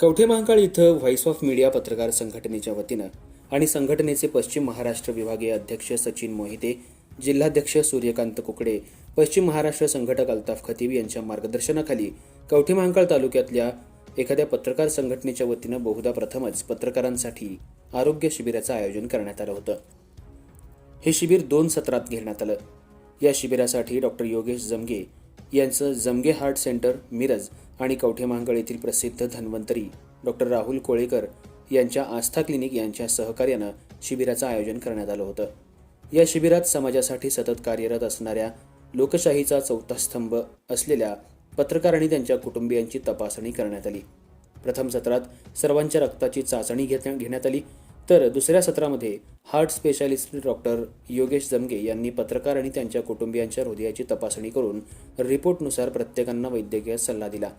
कवठे महांकाळ इथं voice of media पत्रकार संघटनेच्या वतीनं आणि संघटनेचे पश्चिम महाराष्ट्र विभागीय अध्यक्ष सचिन मोहिते जिल्हाध्यक्ष सूर्यकांत कुकडे पश्चिम महाराष्ट्र संघटक अल्ताफ खतीब यांच्या मार्गदर्शनाखाली कवठे महांकाळ तालुक्यातल्या एखाद्या पत्रकार संघटनेच्या वतीनं बहुधा प्रथमच पत्रकारांसाठी आरोग्य शिबिराचं आयोजन करण्यात आलं होतं. हे शिबिर दोन सत्रात घेण्यात आलं. या शिबिरासाठी डॉक्टर योगेश जमगे यांचं जमगे हार्ट सेंटर मिरज आणि कवठे महांकाळ येथील प्रसिद्ध धन्वंतरी डॉक्टर राहुल कोळेकर यांच्या आस्था क्लिनिक यांच्या सहकार्यानं शिबिराचं आयोजन करण्यात आलं होतं. या शिबिरात समाजासाठी सतत कार्यरत असणाऱ्या लोकशाहीचा चौथा स्तंभ असलेल्या पत्रकार आणि त्यांच्या कुटुंबियांची तपासणी करण्यात आली. प्रथम सत्रात सर्वांच्या रक्ताची चाचणी घेत- घेण्यात आली तर दुसऱ्या सत्रामध्ये हार्ट स्पेशालिस्ट डॉक्टर योगेश जमगे यांनी पत्रकार आणि त्यांच्या कुटुंबियांच्या हृदयाची तपासणी करून रिपोर्टनुसार प्रत्येकांना वैद्यकीय सल्ला दिला.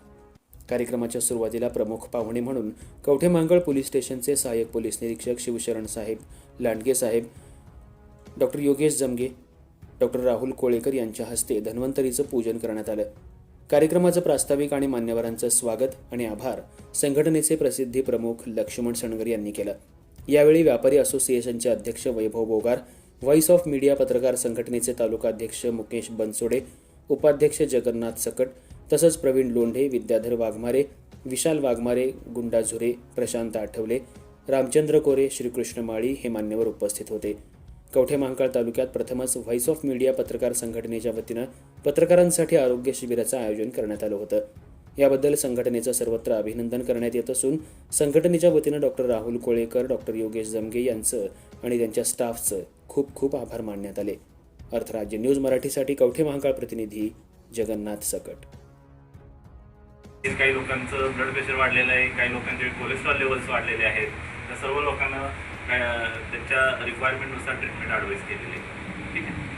कार्यक्रमाच्या सुरुवातीला प्रमुख पाहुणे म्हणून कवठे मांगळ पोलीस स्टेशनचे सहाय्यक पोलीस निरीक्षक शिवशरण साहेब लांडगे साहेब डॉक्टर योगेश जमगे डॉक्टर राहुल कोळेकर यांच्या हस्ते धन्वंतरीचं पूजन करण्यात आलं. कार्यक्रमाचं प्रास्ताविक आणि मान्यवरांचं स्वागत आणि आभार संघटनेचे प्रसिद्धी प्रमुख लक्ष्मण सणगर यांनी केलं. यावेळी व्यापारी असोसिएशनचे अध्यक्ष Vaibhav Bogar voice of media पत्रकार संघटनेचे तालुका अध्यक्ष मुकेश बनसोडे उपाध्यक्ष जगन्नाथ सकट तसंच प्रवीण लोंढे विद्याधर वाघमारे विशाल वाघमारे गुंडा झुरे प्रशांत आठवले रामचंद्र कोरे श्रीकृष्ण माळी हे मान्यवर उपस्थित होते. कवठे महांकाळ तालुक्यात प्रथमच व्हॉइस ऑफ मीडिया पत्रकार संघटनेच्या वतीनं पत्रकारांसाठी आरोग्य शिबिराचं आयोजन करण्यात आलं होतं. याबद्दल संघटनेचं सर्वत्र अभिनंदन करण्यात येत असून संघटनेच्या वतीनं डॉक्टर राहुल कोळेकर डॉक्टर योगेश जमगे यांचं आणि त्यांच्या स्टाफचं खूप खूप आभार मानण्यात आले. अर्थराज्य न्यूज मराठीसाठी कवठे महांकाळ प्रतिनिधी जगन्नाथ सकट. काही लोकांचं ब्लड प्रेशर वाढलेलं आहे काही लोकांचे कोलेस्ट्रॉल लेवल्स वाढलेले आहेत. त्या सर्व लोकांना त्यांच्या रिक्वायरमेंटनुसार ट्रीटमेंट ॲडवाईस केलेली आहे. ठीक आहे?